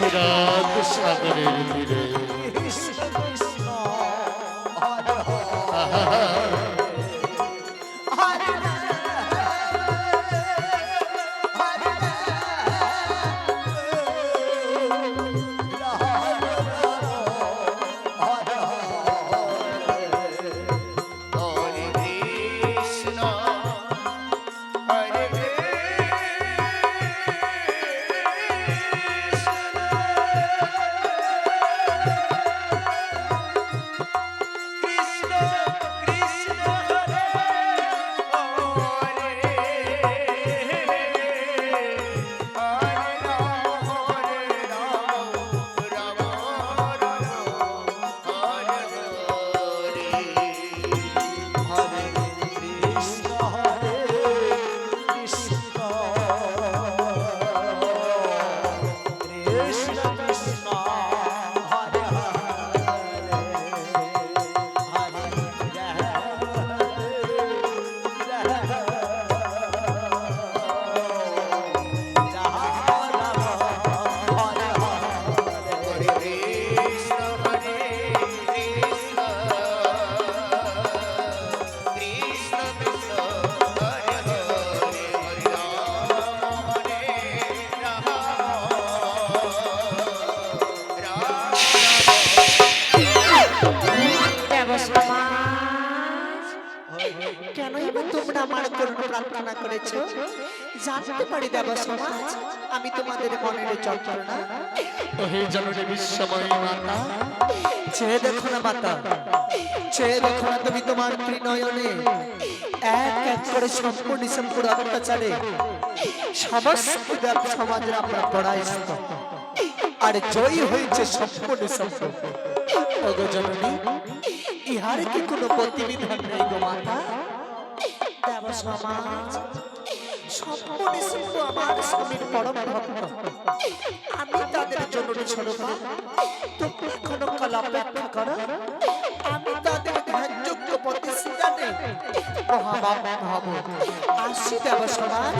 সুরাগ সাগরের তীরে। আমার প্রার্থনা করেছ। জানতে পারি দেবসমাজ আমি তোমাদের মনের যন্ত্রণা। হে জননী বিশ্বময় মাতা। চেয়ে দেখো না মাতা চেয়ে দেখো না তুমি তোমার ত্রিনয়নে। এক এক করে সম্পূর্ণ সম্পূর্ণ অত্যাচারে সমস্ত দেব সমাজের আমরা পড়াইছি আর জয়ী হয়েছে সম্পূর্ণ সম্পূর্ণ। ওগো জননী ইহার কি কোনো প্রতিবিধান নেই গো মাতা? দেব সমাজ। সম্পূর্ণ শিল্প আমার স্বামীর পরম ভক্ত। আমি তাদের জন্য স্বরূপ তুমি কোনো কাল অপেক্ষা করো। আমি তাদের ধ্যানযোগ্য প্রতিষ্ঠানে মহাবাব হব। আসি দেব সমাজ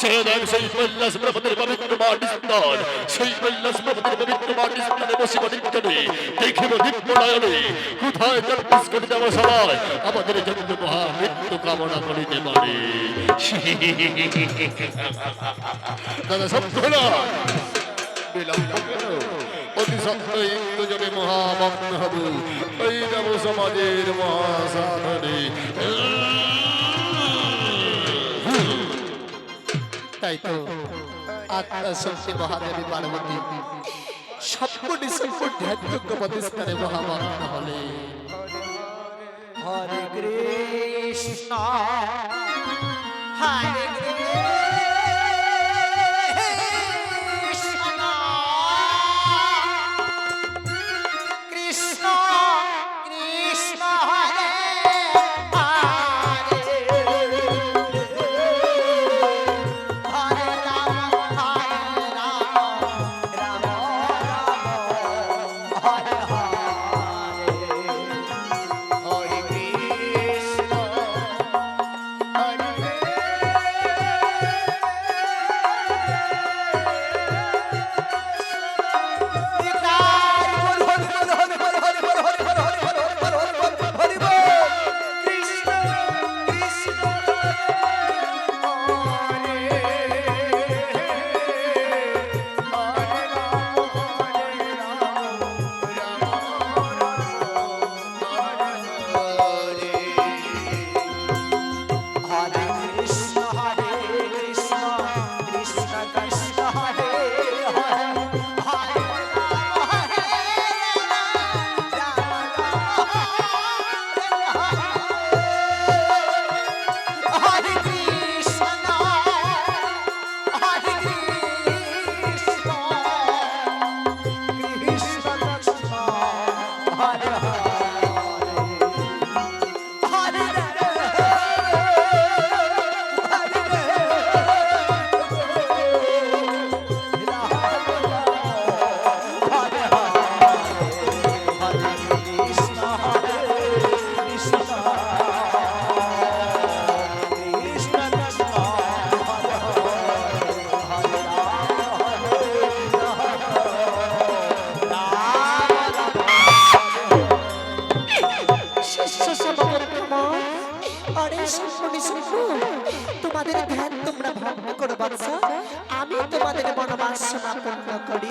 সেই কৈলাস ব্রহ্মদের পবিত্র সেই কৈলাস ব্রহ্মদের পবিত্র স্থানে বসে বদিক্ষণে দেখিব দিব্য নয়নে কোথায় চব্বিশ কোটি দেব সবাই। আমাদের জন্য মহা মৃত্যু কামনা করিতে পারে। দাদা, সত্য বিলম্ব অতি সত্ত্বই দুজনে মহামগ্ন হব। এই দেব সমাজের মহাসাধনে। তাই তো? আত্মশক্তি মহাদেবী পার্বতী। সপ্ত ডিসেম্বর ধ্যানযোগ্য প্রতিষ্ঠানে মহামগ্ন হলে। হরে কৃষ্ণ হরে কৃষ্ণ। মনোবাসনা পূর্ণ করি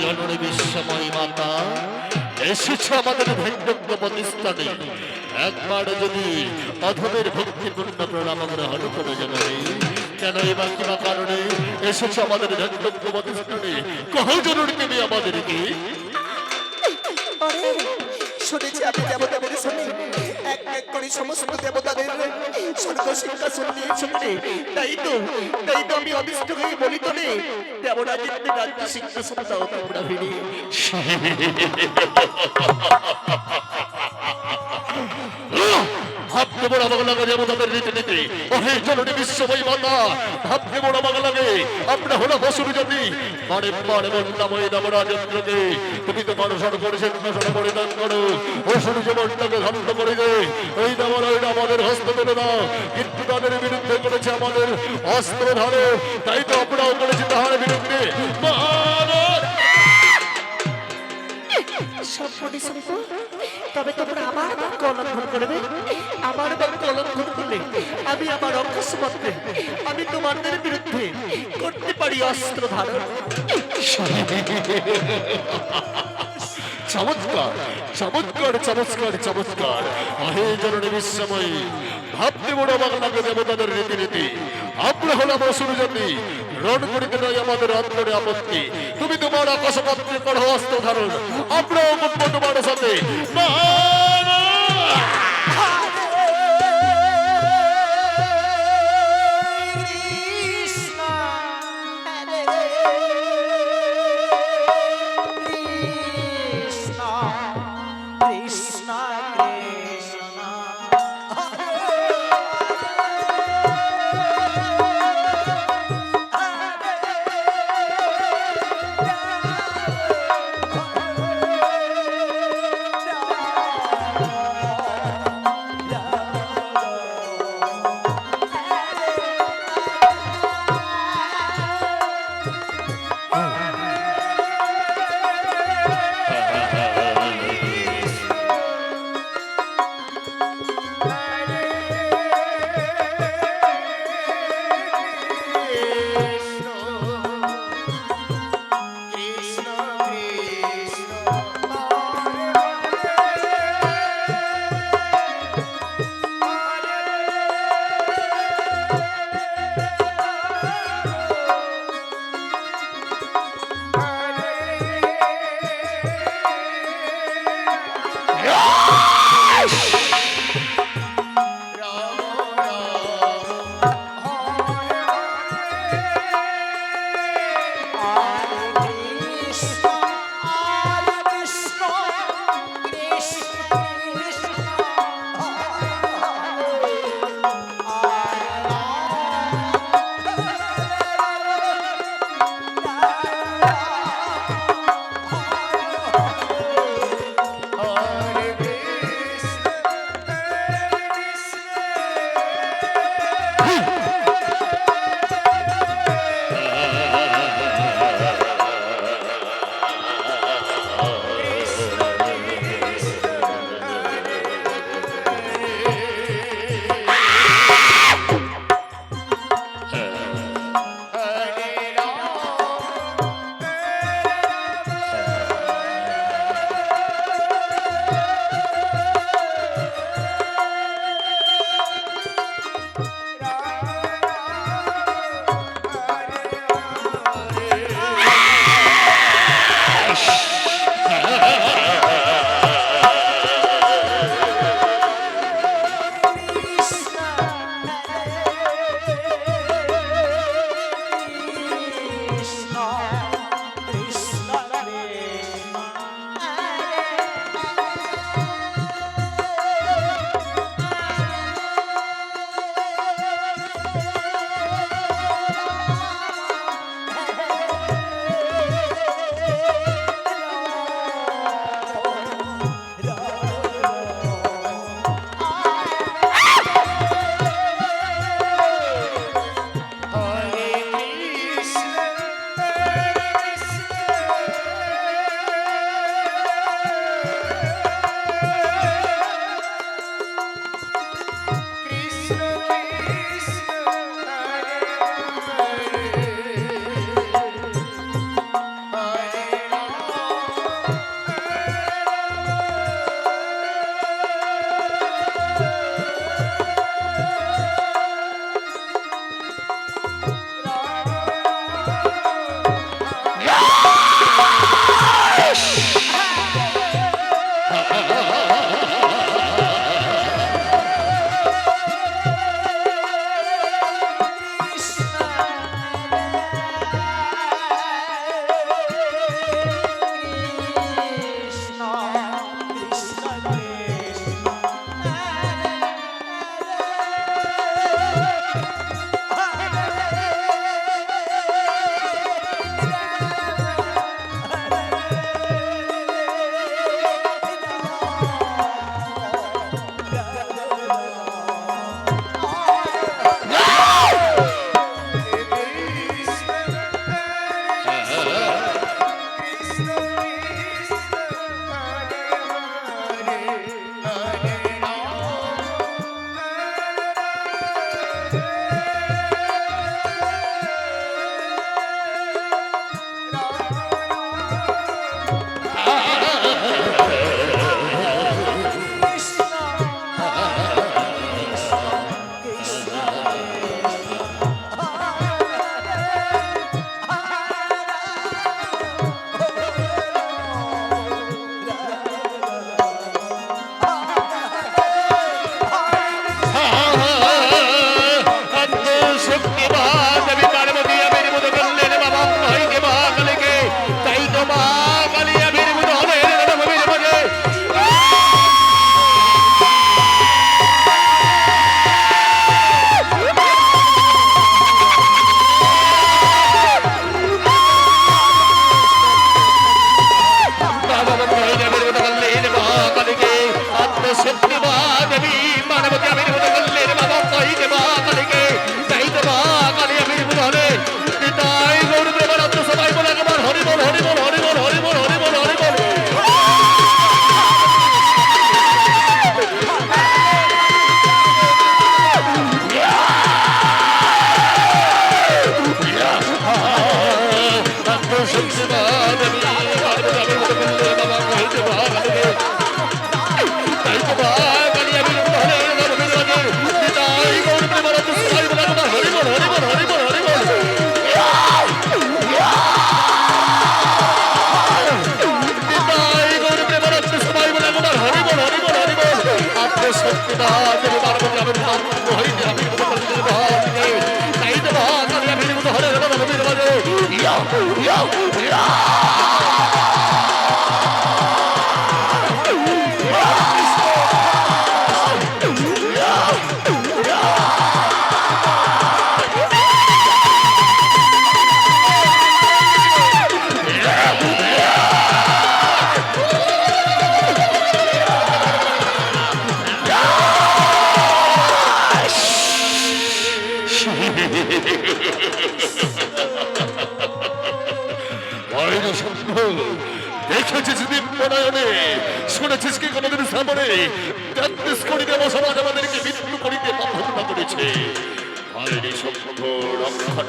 জননী বিশ্বময়ী মাতা, এসেছে আমাদের ধৈর্যজ্ঞ প্রতিষ্ঠানে একবার যদি অধমের ভক্তিপূর্ণ প্রণাম গ্রহণ করে জননী কেন এবার কিবা কারণে এসেছে আমাদের ধৈর্যজ্ঞ প্রতিষ্ঠানে কহ তুমি আমাদেরকে। এক সমস্ত দেবতাদের স্বর্গ সিংহাসন নিয়েছেন রে। তাই তো তাই তো আমি অদৃষ্ট হয়ে বলি তো রে দেবরাজের রাজ্য সিংহাসন দাও তোমরা ফিরে ভাবতে বড় আমাকে লাগে দেবতাদের রীতি নীতি ওহে জননী বিশ্বময়ী মাতা ভাবতে বড় আমাকে লাগে। আমরা হলো বসুর জাতি মানে মানে বন্যাময়ী দেবরাজেন্দ্রকে তুমি তো মানুষের করেছেন মানুষের পরিধান করো। অসুর জীবনটাকে ধ্বংস করে দে। এই দেবরাজ আমাদের হস্ত তুলে দাও। কিন্তু তাদের বিরুদ্ধে করেছে আমাদের অস্ত্র ধরে তাই তো আমরাও করেছি তাহার বিরুদ্ধে। অকস্মাতে আমি তোমাদের বিরুদ্ধে করতে পারি অস্ত্র ধারণ। চমৎকার চমৎকার চমৎকার চমৎকার। আহে জননী বিশ্বময়ী, ভাবতে বড় বাংলাকে দেবতাদের রীতিনীতি। আমরা হলাম অসুর জাতি রণ করিতে নয় আমাদের অন্তরে আপত্তি। তুমি তোমার আকাশপত্রে করো অস্ত্র ধারণ আমরাও তোমার সাথে।